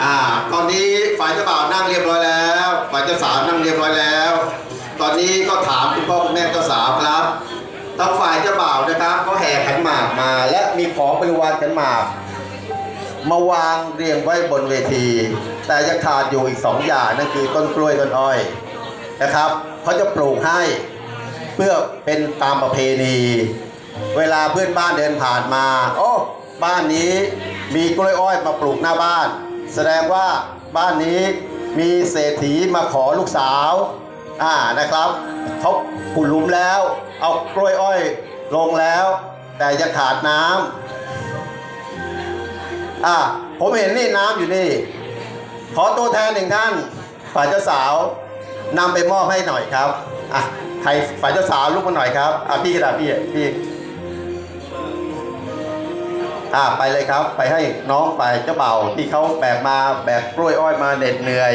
อ่าตอนนี้ฝ่ายเจ้าบ่าวนั่งเรียบร้อยแล้วฝ่ายเจ้าสาวนั่งเรียบร้อยแล้ว ตอนนี้ก็ถามคุณพ่อคุณแม่เจ้าสาวครับทางฝ่ายเจ้าบ่าวนะครับเขาแห่ขันหมากมา และมีของบริวารขันหมากมาวางเรียงไว้บนเวที แต่ยังขาดอยู่อีกสองอย่างนั่นคือต้นกล้วยต้นอ้อยนะครับเขาจะปลูกให้เพื่อเป็นตามประเพณี เวลาเพื่อนบ้านเดินผ่านมา โอ้บ้านนี้มีกล้วยอ้อยมาปลูกหน้าบ้าน แสดงว่าบ้านนี้มีเศรษฐีมาขอลูกสาวอ่านะครับเขาขุดหลุมแล้ว เอากล้วยอ้อยลงแล้ว แต่ยังขาดน้ำอ่าผมเห็นนี่น้ำอยู่นี่ ขอตัวแทนหนึ่งท่านฝ่ายเจ้าสาวนำไปมอบให้หน่อยครับอะใครฝ่ายเจ้าสาวลุกมาหน่อยครับอะพี่กระดาษพี่พี่ อ่าไปเลยครับ ไปให้น้องไปเจ้าเบ่าวที่เขาแบกมาแบกกล้วยอ้อยมาเหน็ดเหนื่อย